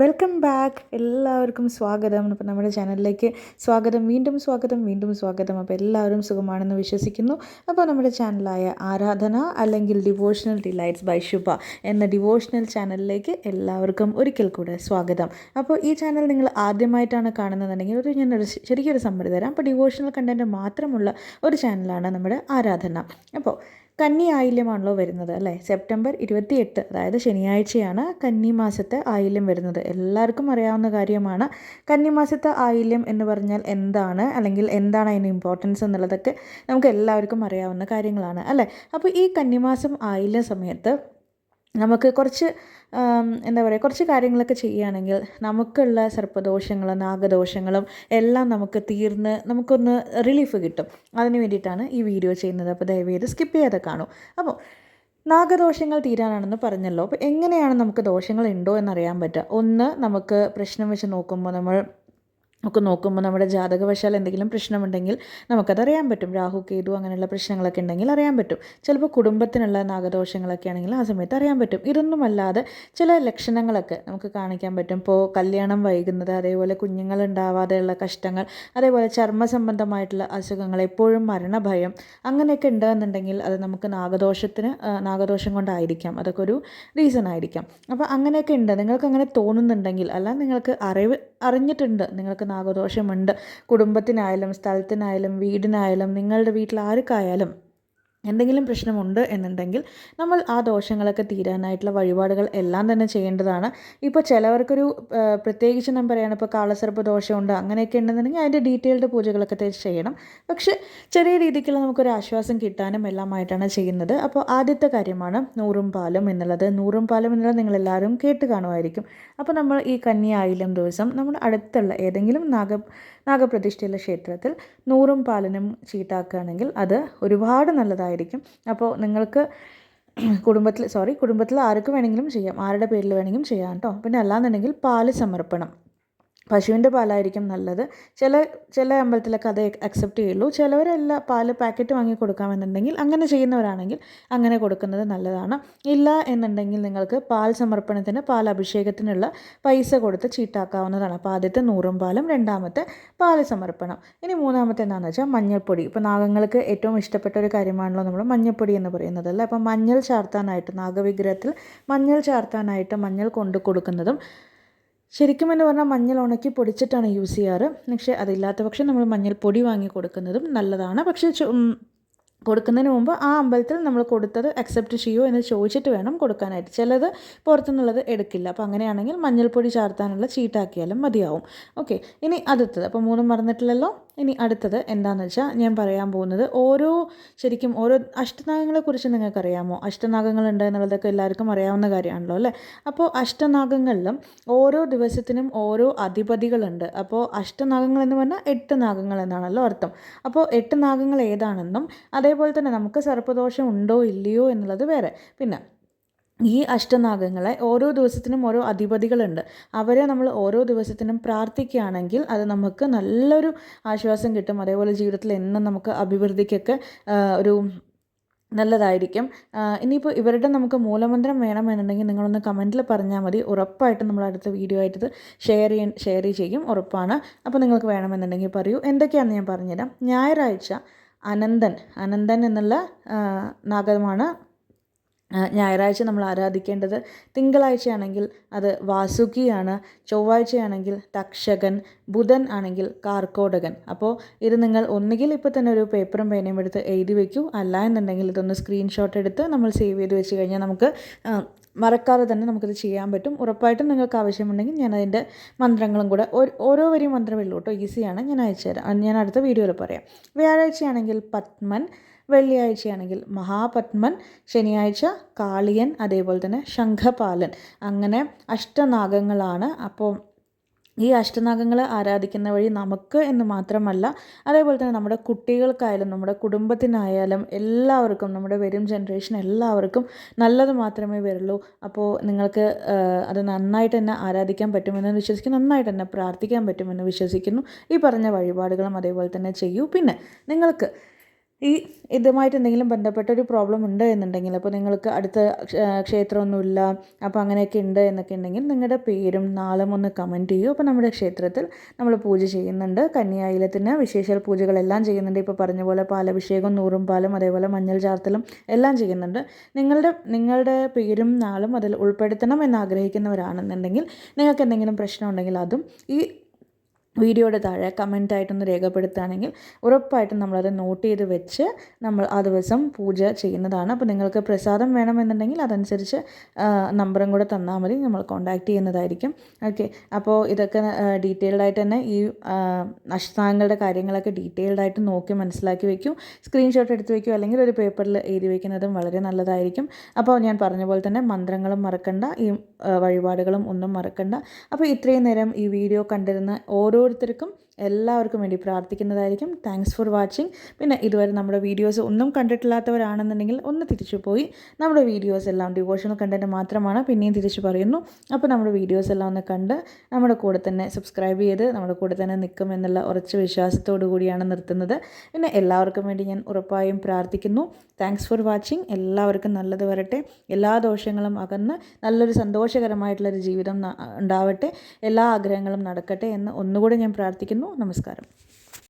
Welcome back. എല്ലാവർക്കും സ്വാഗതം. അപ്പോൾ നമ്മുടെ ചാനലിലേക്ക് സ്വാഗതം. വീണ്ടും സ്വാഗതം വീണ്ടും സ്വാഗതം. അപ്പോൾ എല്ലാവരും സുഖമാണെന്ന് വിശ്വസിക്കുന്നു. അപ്പോൾ നമ്മുടെ ചാനലായ ആരാധന അല്ലെങ്കിൽ ഡിവോഷണൽ ഡിലൈറ്റ്സ് ബൈ ശുഭ എന്ന ഡിവോഷണൽ ചാനലിലേക്ക് എല്ലാവർക്കും ഒരിക്കൽ കൂടെ സ്വാഗതം. അപ്പോൾ ഈ ചാനൽ നിങ്ങൾ ആദ്യമായിട്ടാണ് കാണുന്നതെങ്കിൽ ഒരു ഞാനൊരു ചെറിയൊരു സമ്മതി തരാം. അപ്പോൾ ഡിവോഷണൽ കണ്ടന്റ് മാത്രമുള്ള ഒരു ചാനലാണ് നമ്മുടെ ആരാധന. അപ്പോൾ കന്നി ആയില്യമാണല്ലോ വരുന്നത് അല്ലേ? സെപ്റ്റംബർ ഇരുപത്തിയെട്ട് അതായത് ശനിയാഴ്ചയാണ് കന്നി മാസത്തെ ആയില്യം വരുന്നത്. എല്ലാവർക്കും അറിയാവുന്ന കാര്യമാണ് കന്നി മാസത്തെ ആയില്യം എന്ന് പറഞ്ഞാൽ എന്താണ് അല്ലെങ്കിൽ എന്താണ് അതിന് ഇമ്പോർട്ടൻസ് എന്നുള്ളതൊക്കെ നമുക്ക് എല്ലാവർക്കും അറിയാവുന്ന കാര്യങ്ങളാണ് അല്ലേ? അപ്പോൾ ഈ കന്നിമാസം ആയില്യ സമയത്ത് നമുക്ക് കുറച്ച് എന്താ പറയുക കുറച്ച് കാര്യങ്ങളൊക്കെ ചെയ്യുകയാണെങ്കിൽ നമുക്കുള്ള സർപ്പദോഷങ്ങളും നാഗദോഷങ്ങളും എല്ലാം നമുക്ക് തീർന്ന് നമുക്കൊന്ന് റിലീഫ് കിട്ടും. അതിന് വേണ്ടിയിട്ടാണ് ഈ വീഡിയോ ചെയ്യുന്നത്. അപ്പോൾ ദയവേത് സ്കിപ്പ് ചെയ്യാതെ കാണൂ. അപ്പോൾ നാഗദോഷങ്ങൾ തീരാനാണെന്ന് പറഞ്ഞല്ലോ. അപ്പോൾ എങ്ങനെയാണ് നമുക്ക് ദോഷങ്ങൾ ഉണ്ടോ എന്നറിയാൻ പറ്റുക. ഒന്ന് നമുക്ക് പ്രശ്നം വെച്ച് നോക്കുമ്പോൾ നമ്മൾ ഒക്കെ നോക്കുമ്പോൾ നമ്മുടെ ജാതകവശാൽ എന്തെങ്കിലും പ്രശ്നമുണ്ടെങ്കിൽ നമുക്കതറിയാൻ പറ്റും. രാഹു കേതു അങ്ങനെയുള്ള പ്രശ്നങ്ങളൊക്കെ ഉണ്ടെങ്കിൽ അറിയാൻ പറ്റും. ചിലപ്പോൾ കുടുംബത്തിനുള്ള നാഗദോഷങ്ങളൊക്കെ ആണെങ്കിൽ ആ സമയത്ത് അറിയാൻ പറ്റും. ഇതൊന്നുമല്ലാതെ ചില ലക്ഷണങ്ങളൊക്കെ നമുക്ക് കാണിക്കാൻ പറ്റും. ഇപ്പോൾ കല്യാണം വൈകുന്നത് അതേപോലെ കുഞ്ഞുങ്ങൾ ഉണ്ടാവാതെയുള്ള കഷ്ടങ്ങൾ അതേപോലെ ചർമ്മ സംബന്ധമായിട്ടുള്ള അസുഖങ്ങൾ എപ്പോഴും മരണഭയം അങ്ങനെയൊക്കെ ഉണ്ടെന്നുണ്ടെങ്കിൽ അത് നമുക്ക് നാഗദോഷത്തിന് നാഗദോഷം കൊണ്ടായിരിക്കാം. അതൊക്കെ ഒരു റീസൺ ആയിരിക്കാം. അപ്പോൾ അങ്ങനെയൊക്കെ ഉണ്ട്. നിങ്ങൾക്ക് അങ്ങനെ തോന്നുന്നുണ്ടെങ്കിൽ അല്ല നിങ്ങൾക്ക് അറിവ് അറിഞ്ഞിട്ടുണ്ട് നിങ്ങൾക്ക് നാഗദോഷമുണ്ട്. കുടുംബത്തിനായാലും സ്ഥലത്തിനായാലും വീടിനായാലും നിങ്ങളുടെ വീട്ടിൽ ആർക്കായാലും എന്തെങ്കിലും പ്രശ്നമുണ്ട് എന്നുണ്ടെങ്കിൽ നമ്മൾ ആ ദോഷങ്ങളൊക്കെ തീരാനായിട്ടുള്ള വഴിപാടുകൾ എല്ലാം തന്നെ ചെയ്യേണ്ടതാണ്. ഇപ്പോൾ ചിലവർക്കൊരു പ്രത്യേകിച്ച് ഞാൻ പറയുകയാണ് ഇപ്പോൾ കാളസർപ്പ ദോഷമുണ്ട് അങ്ങനെയൊക്കെ ഉണ്ടെന്നുണ്ടെങ്കിൽ അതിന്റെ ഡീറ്റെയിൽഡ് പൂജകളൊക്കെ ചെയ്യണം. പക്ഷേ ചെറിയ രീതിക്കുള്ള നമുക്കൊരു ആശ്വാസം കിട്ടാനും എല്ലാമായിട്ടാണ് ചെയ്യുന്നത്. അപ്പോൾ ആദ്യത്തെ കാര്യമാണ് നൂറും പാലും എന്നുള്ളത്. നൂറും പാലും എന്നുള്ളത് നിങ്ങളെല്ലാവരും കേട്ട് കാണുമായിരിക്കും. അപ്പോൾ നമ്മൾ ഈ കന്നി ആയില്യം ദിവസം നമ്മുടെ അടുത്തുള്ള ഏതെങ്കിലും നാഗ നാഗപ്രതിഷ്ഠയുള്ള ക്ഷേത്രത്തിൽ നൂറും പാലിനും ചീട്ടാക്കുകയാണെങ്കിൽ അത് ഒരുപാട് നല്ലതായിരിക്കും. അപ്പോൾ നിങ്ങൾക്ക് കുടുംബത്തിൽ സോറി കുടുംബത്തിൽ ആർക്ക് വേണമെങ്കിലും ചെയ്യാം. ആരുടെ പേരിൽ വേണമെങ്കിലും ചെയ്യാം കേട്ടോ പിന്നെ അല്ലാന്നുണ്ടെങ്കിൽ പാൽ സമർപ്പണം. പശുവിന്റെ പാലായിരിക്കും നല്ലത്. ചില ചില അമ്പലത്തിലൊക്കെ അത് അക്സെപ്റ്റ് ചെയ്യുള്ളൂ. ചിലവരല്ല പാൽ പാക്കറ്റ് വാങ്ങി കൊടുക്കാമെന്നുണ്ടെങ്കിൽ അങ്ങനെ ചെയ്യുന്നവരാണെങ്കിൽ അങ്ങനെ കൊടുക്കുന്നത് നല്ലതാണ്. ഇല്ല എന്നുണ്ടെങ്കിൽ നിങ്ങൾക്ക് പാൽ സമർപ്പണത്തിന് പാൽ അഭിഷേകത്തിനുള്ള പൈസ കൊടുത്ത് ചീട്ടാക്കാവുന്നതാണ്. അപ്പോൾ ആദ്യത്തെ നൂറും പാലും രണ്ടാമത്തെ പാൽ സമർപ്പണം. ഇനി മൂന്നാമത്തെ എന്താണെന്ന് വെച്ചാൽ മഞ്ഞൾപ്പൊടി. ഇപ്പോൾ നാഗങ്ങൾക്ക് ഏറ്റവും ഇഷ്ടപ്പെട്ട ഒരു കാര്യമാണല്ലോ നമ്മൾ മഞ്ഞൾപ്പൊടി എന്ന് പറയുന്നത് അല്ലേ അപ്പോൾ മഞ്ഞൾ ചാർത്താനായിട്ട് നാഗവിഗ്രഹത്തിൽ മഞ്ഞൾ ചാർത്താനായിട്ട് മഞ്ഞൾ കൊണ്ടു കൊടുക്കുന്നതും ശരിക്കും എന്ന് പറഞ്ഞാൽ മഞ്ഞൾ ഉണക്കി പൊടിച്ചിട്ടാണ് യൂസ് ചെയ്യാറ്. പക്ഷേ അതില്ലാത്ത പക്ഷം നമ്മൾ മഞ്ഞൾ പൊടി വാങ്ങി കൊടുക്കുന്നതും നല്ലതാണ്. പക്ഷേ കൊടുക്കുന്നതിന് മുമ്പ് ആ അമ്പലത്തിൽ നമ്മൾ കൊടുത്തത് അക്സെപ്റ്റ് ചെയ്യുമോ എന്ന് ചോദിച്ചിട്ട് വേണം കൊടുക്കാനായിട്ട്. ചിലത് പുറത്തുനിന്നുള്ളത് എടുക്കില്ല. അപ്പോൾ അങ്ങനെയാണെങ്കിൽ മഞ്ഞൾപ്പൊടി ചാർത്താനുള്ള ചീട്ടാക്കിയാലും മതിയാവും. ഓക്കെ ഇനി അടുത്തത്. അപ്പോൾ മൂന്നും മറന്നിട്ടില്ലല്ലോ? ഇനി അടുത്തത് എന്താണെന്ന് വെച്ചാൽ ഞാൻ പറയാൻ പോകുന്നത് ഓരോ ശരിക്കും ഓരോ അഷ്ടനാഗങ്ങളെക്കുറിച്ച് നിങ്ങൾക്കറിയാമോ? അഷ്ടനാഗങ്ങൾ ഉണ്ട് എന്നുള്ളതൊക്കെ എല്ലാവർക്കും അറിയാവുന്ന കാര്യമാണല്ലോ അല്ലേ? അപ്പോൾ അഷ്ടനാഗങ്ങളിലും ഓരോ ദിവസത്തിനും ഓരോ അധിപതികളുണ്ട് അപ്പോൾ അഷ്ടനാഗങ്ങൾ എന്ന് പറഞ്ഞാൽ എട്ട് നാഗങ്ങൾ എന്നാണല്ലോ അർത്ഥം. അപ്പോൾ എട്ട് നാഗങ്ങൾ ഏതാണെന്നും അതേപോലെ തന്നെ നമുക്ക് സർപ്പദോഷം ഉണ്ടോ ഇല്ലയോ എന്നുള്ളത് വേറെ. പിന്നെ ഈ അഷ്ടനാഗങ്ങളെ ഓരോ ദിവസത്തിനും ഓരോ അധിപതികളുണ്ട്. അവരെ നമ്മൾ ഓരോ ദിവസത്തിനും പ്രാർത്ഥിക്കുകയാണെങ്കിൽ അത് നമുക്ക് നല്ലൊരു ആശ്വാസം കിട്ടും. അതേപോലെ ജീവിതത്തിൽ എന്നും നമുക്ക് അഭിവൃദ്ധിക്കൊക്കെ ഒരു നല്ലതായിരിക്കും. ഇനിയിപ്പോൾ ഇവരുടെ നമുക്ക് മൂലമന്ത്രം വേണമെന്നുണ്ടെങ്കിൽ നിങ്ങളൊന്ന് കമന്റിൽ പറഞ്ഞാൽ മതി. ഉറപ്പായിട്ടും നമ്മൾ അടുത്ത വീഡിയോ ആയിട്ട് ഷെയർ ചെയ്യാൻ ഷെയർ ചെയ്യും. ഉറപ്പാണ്. അപ്പോൾ നിങ്ങൾക്ക് വേണമെന്നുണ്ടെങ്കിൽ പറയൂ. എന്തൊക്കെയാണെന്ന് ഞാൻ പറഞ്ഞുതരാം. ഞായറാഴ്ച അനന്തൻ അനന്തൻ എന്നുള്ള നാഗമാണ് ഞായറാഴ്ച നമ്മൾ ആരാധിക്കേണ്ടത് തിങ്കളാഴ്ചയാണെങ്കിൽ അത് വാസുകിയാണ് ചൊവ്വാഴ്ചയാണെങ്കിൽ തക്ഷകൻ ബുധൻ ആണെങ്കിൽ കാർക്കോടകൻ. അപ്പോൾ ഇത് നിങ്ങൾ ഒന്നുകിൽ ഇപ്പോൾ തന്നെ ഒരു പേപ്പറും പേനയും എടുത്ത് എഴുതി വയ്ക്കൂ അല്ല എന്നുണ്ടെങ്കിൽ ഇതൊന്ന് സ്ക്രീൻഷോട്ട് എടുത്ത് നമ്മൾ സേവ് ചെയ്ത് വെച്ച് കഴിഞ്ഞാൽ നമുക്ക് മറക്കാതെ തന്നെ നമുക്കിത് ചെയ്യാൻ പറ്റും. ഉറപ്പായിട്ടും നിങ്ങൾക്ക് ആവശ്യമുണ്ടെങ്കിൽ ഞാൻ അതിന്റെ മന്ത്രങ്ങളും കൂടെ ഓരോ വരി മന്ത്രമേ ഉള്ളൂ കേട്ടോ. ഈസിയാണ്. ഞാൻ അയച്ചുതരാം. ഞാൻ അടുത്ത വീഡിയോയിൽ പറയാം. വ്യാഴാഴ്ചയാണെങ്കിൽ പത്മൻ വെള്ളിയാഴ്ചയാണെങ്കിൽ മഹാപത്മൻ ശനിയാഴ്ച കാളിയൻ അതേപോലെ തന്നെ ശംഖപാലൻ. അങ്ങനെ അഷ്ടനാഗങ്ങളാണ്. അപ്പോൾ ഈ അഷ്ടനാഗങ്ങളെ ആരാധിക്കുന്ന വഴി നമുക്ക് എന്ന് മാത്രമല്ല അതേപോലെ തന്നെ നമ്മുടെ കുട്ടികൾക്കായാലും നമ്മുടെ കുടുംബത്തിനായാലും എല്ലാവർക്കും നമ്മുടെ വരും ജനറേഷൻ എല്ലാവർക്കും നല്ലത് മാത്രമേ വരുള്ളൂ. അപ്പോൾ നിങ്ങൾക്ക് അത് നന്നായിട്ട് തന്നെ ആരാധിക്കാൻ പറ്റുമെന്ന് വിശ്വസിക്കുന്നു നന്നായിട്ട് തന്നെ പ്രാർത്ഥിക്കാൻ പറ്റുമെന്ന് വിശ്വസിക്കുന്നു. ഈ പറഞ്ഞ വഴിപാടുകളും അതേപോലെ തന്നെ ചെയ്യൂ. പിന്നെ നിങ്ങൾക്ക് ഈ ഇതുമായിട്ട് എന്തെങ്കിലും ബന്ധപ്പെട്ട ഒരു പ്രോബ്ലം ഉണ്ട് എന്നുണ്ടെങ്കിൽ അപ്പോൾ നിങ്ങൾക്ക് അടുത്ത ക്ഷേത്രമൊന്നുമില്ല അപ്പോൾ അങ്ങനെയൊക്കെ ഉണ്ട് എന്നൊക്കെ ഉണ്ടെങ്കിൽ നിങ്ങളുടെ പേരും നാളും ഒന്ന് കമന്റ് ചെയ്യൂ. അപ്പോൾ നമ്മുടെ ക്ഷേത്രത്തിൽ നമ്മൾ പൂജ ചെയ്യുന്നുണ്ട്. കന്യായിലത്തിന് വിശേഷ പൂജകളെല്ലാം ചെയ്യുന്നുണ്ട്. ഇപ്പോൾ പറഞ്ഞ പോലെ പാലഭിഷേകം നൂറും പാലും അതേപോലെ മഞ്ഞൾ ചാർത്തലും എല്ലാം ചെയ്യുന്നുണ്ട്. നിങ്ങളുടെ നിങ്ങളുടെ പേരും നാളും അതിൽ ഉൾപ്പെടുത്തണം എന്ന് ആഗ്രഹിക്കുന്നവരാണെന്നുണ്ടെങ്കിൽ നിങ്ങൾക്ക് എന്തെങ്കിലും പ്രശ്നമുണ്ടെങ്കിൽ അതും ഈ വീഡിയോയുടെ താഴെ കമന്റായിട്ടൊന്ന് രേഖപ്പെടുത്തുകയാണെങ്കിൽ ഉറപ്പായിട്ടും നമ്മളത് നോട്ട് ചെയ്ത് വെച്ച് നമ്മൾ ആ ദിവസം പൂജ ചെയ്യുന്നതാണ്. അപ്പോൾ നിങ്ങൾക്ക് പ്രസാദം വേണമെന്നുണ്ടെങ്കിൽ അതനുസരിച്ച് നമ്പറും കൂടെ തന്നാൽ മതി. നമ്മൾ കോൺടാക്റ്റ് ചെയ്യുന്നതായിരിക്കും. ഓക്കെ അപ്പോൾ ഇതൊക്കെ ഡീറ്റെയിൽഡായിട്ട് തന്നെ ഈ അഷ്ടാംഗങ്ങളുടെ കാര്യങ്ങളൊക്കെ ഡീറ്റെയിൽഡായിട്ട് നോക്കി മനസ്സിലാക്കി വയ്ക്കും സ്ക്രീൻഷോട്ട് എടുത്ത് വയ്ക്കും അല്ലെങ്കിൽ ഒരു പേപ്പറിൽ എഴുതി വയ്ക്കുന്നതും വളരെ നല്ലതായിരിക്കും. അപ്പോൾ ഞാൻ പറഞ്ഞ പോലെ തന്നെ മന്ത്രങ്ങളും മറക്കണ്ട. ഈ വഴിപാടുകളും ഒന്നും മറക്കണ്ട. അപ്പോൾ ഇത്രയും നേരം ഈ വീഡിയോ കണ്ടിരുന്ന ഓരോ ஒவ்வொருத்தருக்கும் എല്ലാവർക്കും വേണ്ടി പ്രാർത്ഥിക്കുന്നതായിരിക്കും. താങ്ക്സ് ഫോർ വാച്ചിങ് പിന്നെ ഇതുവരെ നമ്മുടെ വീഡിയോസ് ഒന്നും കണ്ടിട്ടില്ലാത്തവരാണെന്നുണ്ടെങ്കിൽ ഒന്ന് തിരിച്ചു പോയി നമ്മുടെ വീഡിയോസ് എല്ലാം ഡിവോഷണൽ കണ്ടന്റ് മാത്രമാണ്. പിന്നെയും തിരിച്ചു പറയുന്നു. അപ്പോൾ നമ്മുടെ വീഡിയോസ് എല്ലാം ഒന്ന് കണ്ട് നമ്മുടെ കൂടെ തന്നെ സബ്സ്ക്രൈബ് ചെയ്ത് നമ്മുടെ കൂടെ തന്നെ നിൽക്കും എന്നുള്ള ഉറച്ച വിശ്വാസത്തോടു കൂടിയാണ് നിർത്തുന്നത്. പിന്നെ എല്ലാവർക്കും വേണ്ടി ഞാൻ ഉറപ്പായും പ്രാർത്ഥിക്കുന്നു. താങ്ക്സ് ഫോർ വാച്ചിങ് എല്ലാവർക്കും നല്ലത് വരട്ടെ. എല്ലാ ദോഷങ്ങളും അകന്ന് നല്ലൊരു സന്തോഷകരമായിട്ടുള്ളൊരു ജീവിതം ഉണ്ടാവട്ടെ. എല്ലാ ആഗ്രഹങ്ങളും നടക്കട്ടെ എന്ന് ഒന്നുകൂടെ ഞാൻ പ്രാർത്ഥിക്കുന്നു. నమస్కారం.